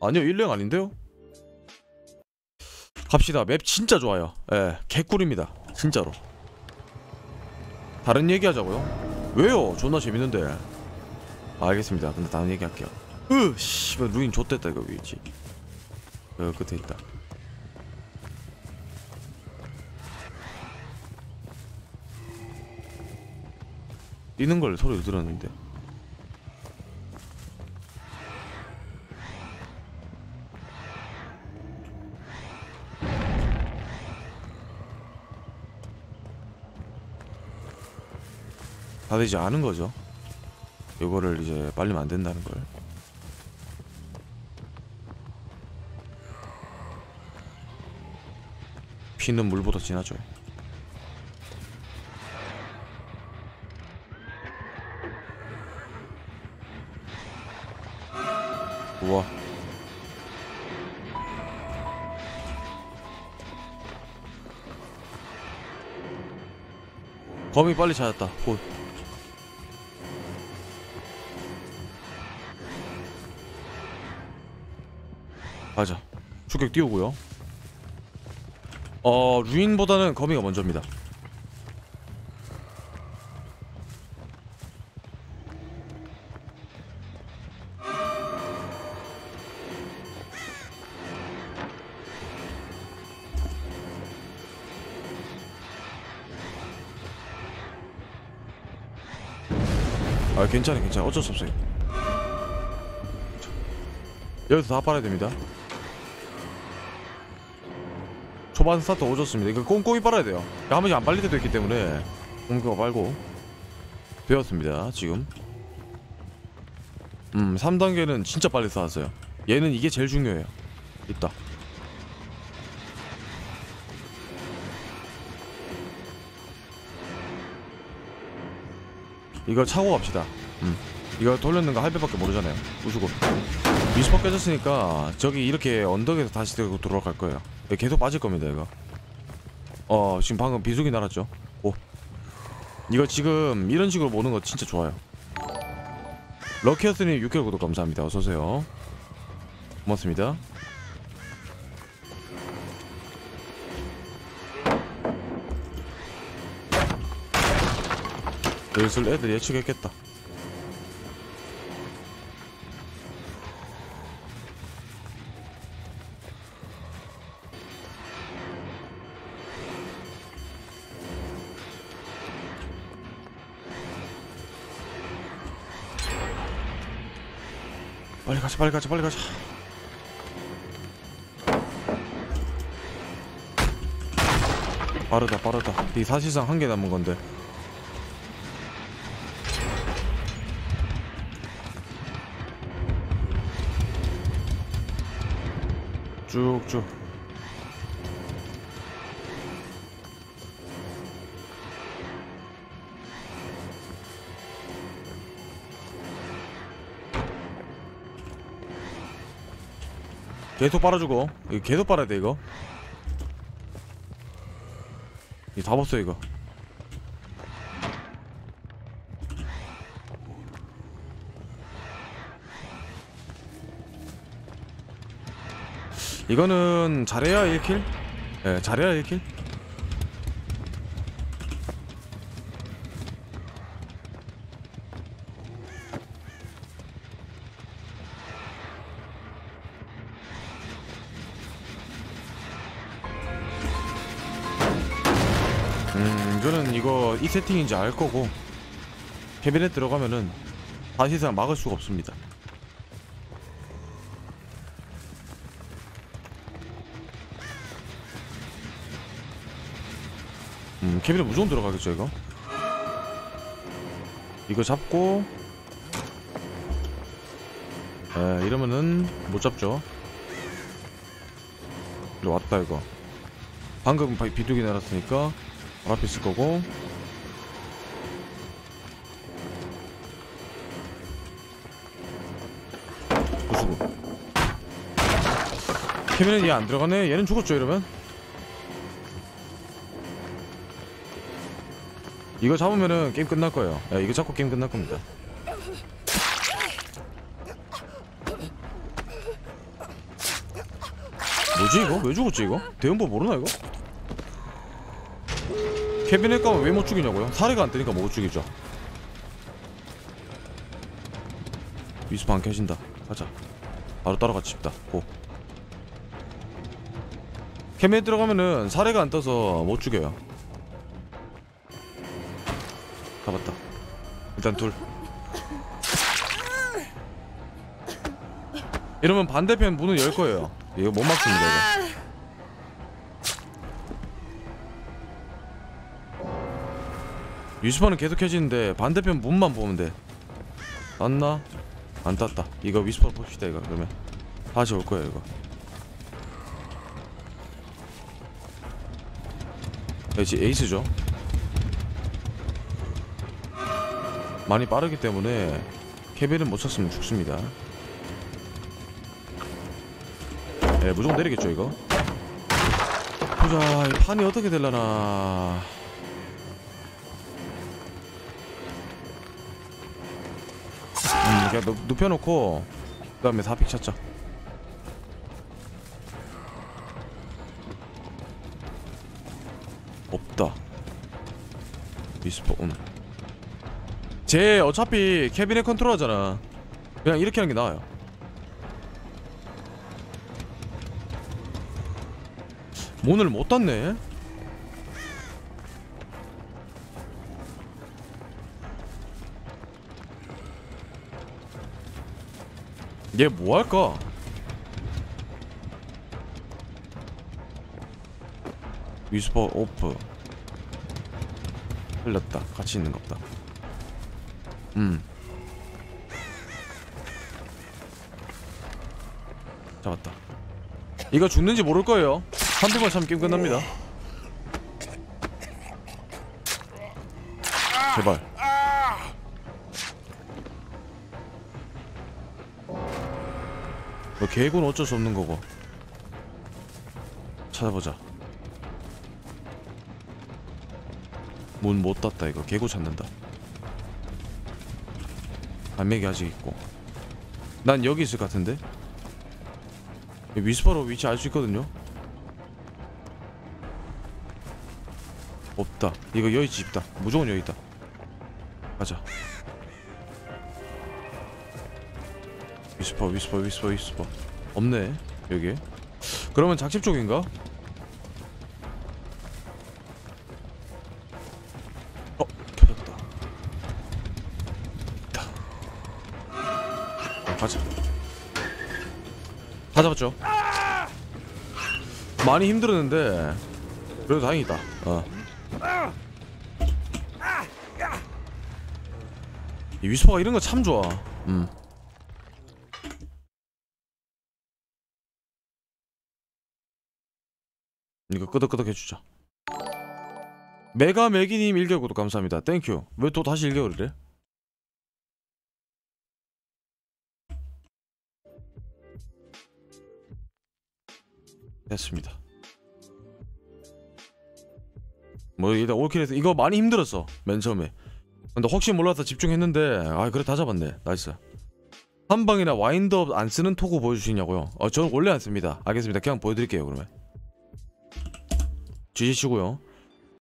아니요 1랭 아닌데요? 갑시다. 맵 진짜 좋아요. 예 개꿀입니다. 진짜로. 다른 얘기 하자고요? 왜요? 존나 재밌는데. 아, 알겠습니다. 근데 다른 얘기 할게요. 으 씨발 루인 좆됐다 이거 위지. 여 끝에 있다. 뛰는 걸 소리 들었는데 다들 이제 아는 거죠. 이거를 이제 빨리면 안 된다는 걸. 피는 물보다 진하죠. 우와. 거미 빨리 찾았다. 곧. 맞아. 추격 띄우고요. 어, 루인보다는 거미가 먼저입니다. 아, 괜찮아, 괜찮아. 어쩔 수 없어요. 여기서 다 빨아야 됩니다. 초반 스타트 오졌습니다. 이거 꼼꼼히 빨아야 돼요. 한 번씩 안 빨릴 때도 있기 때문에 꼼꼼히 빨고 되었습니다. 지금 음 3단계는 진짜 빨리 쌓았어요. 얘는 이게 제일 중요해요. 있다. 이걸 차고 갑시다. 음. 이거 돌렸는 거 할배밖에 모르잖아요. 우수고. 미스퍼 깨졌으니까 저기 이렇게 언덕에서 다시 들고 돌아갈 거예요. 네, 계속 빠질 겁니다 이거. 어 지금 방금 비수기 날았죠. 오. 이거 지금 이런 식으로 보는 거 진짜 좋아요. 럭키어스님 6개월 구독 감사합니다. 어서 오세요. 고맙습니다. 슬슬 애들 예측했겠다. 빨리 가자 빨리 가자 빨리 가자. 빠르다 빠르다. 이 사실상 한 개 남은 건데. 쭉쭉 계속 빨아주고 이거 계속 빨아야 돼 이거 이거 다 벗어 이거 이거는 잘해야 1킬? 예 잘해야 1킬? 이거 이 세팅인지 알 거고 캐비넷 들어가면은 사실상 막을 수가 없습니다. 음 캐비넷 무조건 들어가겠죠 이거? 이거 잡고 에 이러면은 못 잡죠. 이리 왔다 이거. 방금 바- 비둘기 날았으니까 바로 앞에 있을 거고 부수고 캐비넷 얘안 들어가네 얘는 죽었죠 이러면 이거 잡으면은 게임 끝날 거예요 야, 이거 잡고 게임 끝날 겁니다 뭐지 이거? 왜 죽었지 이거? 대응법 모르나 이거? 캐비넷 가면 왜 못 죽이냐고요? 사례가 안 뜨니까 못 죽이죠. 위스파 안 켜진다. 가자. 바로 따라가 칩다. 고. 캐비넷 들어가면은 사례가 안 떠서 못 죽여요. 잡았다. 일단 둘. 이러면 반대편 문을 열 거예요. 이거 못 막습니다 이거 위스파는 계속 켜지는데 반대편 문만 보면 돼. 땄나? 안 땄다. 이거 위스파 봅시다 이거 그러면. 다시 올 거야 이거. 이제 에이스죠. 많이 빠르기 때문에 캐비는 못 쳤으면 죽습니다. 예 무조건 내리겠죠 이거. 보자 이 판이 어떻게 될라나 음, 그냥 눕, 눕혀놓고 그 다음에 4픽 찾자 없다. 위스퍼 음. 쟤 어차피 캐비넷 컨트롤 하잖아. 그냥 이렇게 하는 게 나아요. 문을 못 닫네 얘 뭐 할까? 위스퍼 오프. 흘렸다. 같이 있는 겁다. 음. 잡았다. 이거 죽는지 모를 거예요. 한 대만 참면 게임 끝납니다. 제발 뭐 계획은 어쩔 수 없는 거고. 찾아보자. 문 못 닫다 이거. 개구 찾는다. 반맥이 아직 있고. 난 여기 있을 것 같은데? 위스퍼로 위치 알 수 있거든요? 없다. 이거 여기 집다. 무조건 여기 있다. 가자 위스퍼 위스퍼 위스퍼 위스퍼. 없네 여기 그러면 작집 쪽인가? 어 켜졌다. 있다 어, 가자. 다 잡았죠? 많이 힘들었는데 그래도 다행이다. 어. 이 위스퍼가 이런 거 참 좋아. 음. 이거 끄덕끄덕 해주자. 메가 메기님 1개월 구독 감사합니다. 땡큐. 왜 또 다시 1개월이래? 됐습니다. 뭐 일단 올킬해서 이거 많이 힘들었어 맨 처음에. 근데 혹시 몰라서 집중했는데 아 그래 다 잡았네. 나이스. 한방이나 와인드업 안 쓰는 토구 보여주시냐고요? 어 저는 원래 안 씁니다. 알겠습니다. 그냥 보여드릴게요 그러면 주시치고요